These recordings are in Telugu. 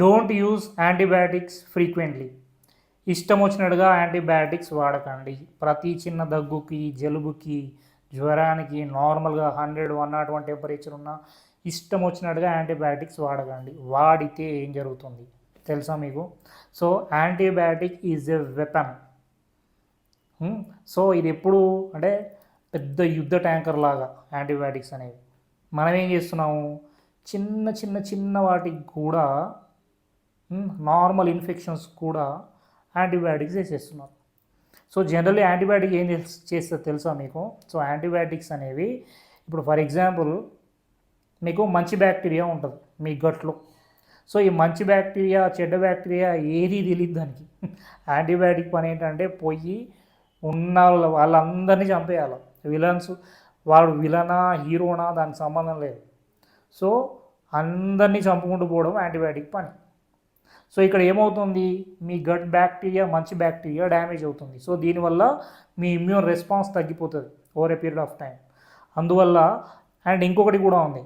డోంట్ యూజ్ యాంటీబయాటిక్స్ ఫ్రీక్వెంట్లీ ఇష్టం వచ్చినట్టుగా యాంటీబయాటిక్స్ వాడకండి. ప్రతి చిన్న దగ్గుకి జలుబుకి జ్వరానికి నార్మల్గా hundred one not one temperature ఉన్న ఇష్టం వచ్చినట్టుగా యాంటీబయాటిక్స్ వాడకండి. వాడితే ఏం జరుగుతుంది? తెలుసా మీకు? So antibiotic is a weapon so ఇది ఎప్పుడు అంటే పెద్ద యుద్ధ ట్యాంకర్ లాగా యాంటీబయాటిక్స్ అనేవి. మనం ఏం చేస్తున్నాము? చిన్న చిన్న చిన్న వాటికి కూడా Hmm, నార్మల్ ఇన్ఫెక్షన్స్ కూడా యాంటీబయాటిక్స్ వేసేస్తున్నారు సో జనరల్లీ యాంటీబయాటిక్ ఏం చేస్- చేస్తుంది తెలుసా మీకు? సో యాంటీబయాటిక్స్ అనేవి ఇప్పుడు ఫర్ ఎగ్జాంపుల్ మీకు మంచి బ్యాక్టీరియా ఉంటుంది మీ గట్లో. సో ఈ మంచి బ్యాక్టీరియా చెడ్డ బ్యాక్టీరియా ఏది తెలియదు దానికి. యాంటీబయాటిక్ పని ఏంటంటే పోయి ఉన్న వాళ్ళ- వాళ్ళందరినీ చంపేయాలి. విలన్స్ వాడు విలనా హీరోనా దానికి సంబంధం లేదు. సో అందరినీ చంపుకుంటూ పోవడం యాంటీబయాటిక్ పని. సో ఇక్కడ ఏమవుతుంది? మీ గట్ బ్యాక్టీరియా మంచి బ్యాక్టీరియా డ్యామేజ్ అవుతుంది. సో దీనివల్ల మీ ఇమ్యూన్ రెస్పాన్స్ తగ్గిపోతుంది over a period of time అందువల్ల అండ్ ఇంకొకటి కూడా ఉంది.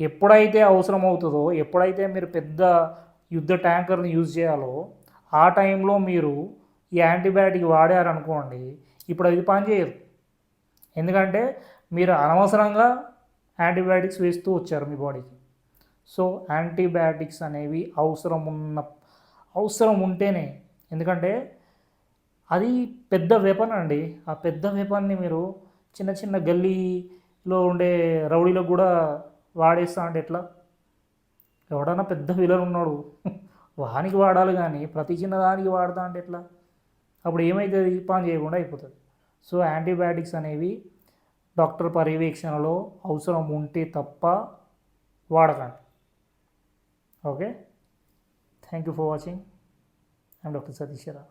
ఎప్పుడైతే అవసరం అవుతుందో ఎప్పుడైతే మీరు పెద్ద యుద్ధ ట్యాంకర్ని యూజ్ చేయాలో ఆ టైంలో మీరు ఈ యాంటీబయాటిక్ వాడారనుకోండి ఇప్పుడు అది పనిచేయదు ఎందుకంటే మీరు అనవసరంగా యాంటీబయాటిక్స్ వేస్తూ వచ్చారు మీ బాడీకి సో యాంటీబయాటిక్స్ అనేవి అవసరం ఉన్న అవసరం ఉంటేనే. ఎందుకంటే అది పెద్ద వెపన్ అండి. ఆ పెద్ద వెపన్ని మీరు చిన్న చిన్న గల్లీలో ఉండే రౌడీలకు కూడా వాడేస్తా అంటే ఎట్లా? ఎవడన్నా పెద్ద విలన్ ఉన్నాడు. వానికి వాడాలి కానీ ప్రతి చిన్న దానికి వాడతా అంటే ఎట్లా? అప్పుడు ఏమవుతుంది పని చేయకుండా అయిపోతుంది. సో యాంటీబయాటిక్స్ అనేవి డాక్టర్ పర్యవేక్షణలో అవసరం ఉంటే తప్ప వాడకండి. okay thank you for watching i'm dr satish Shara.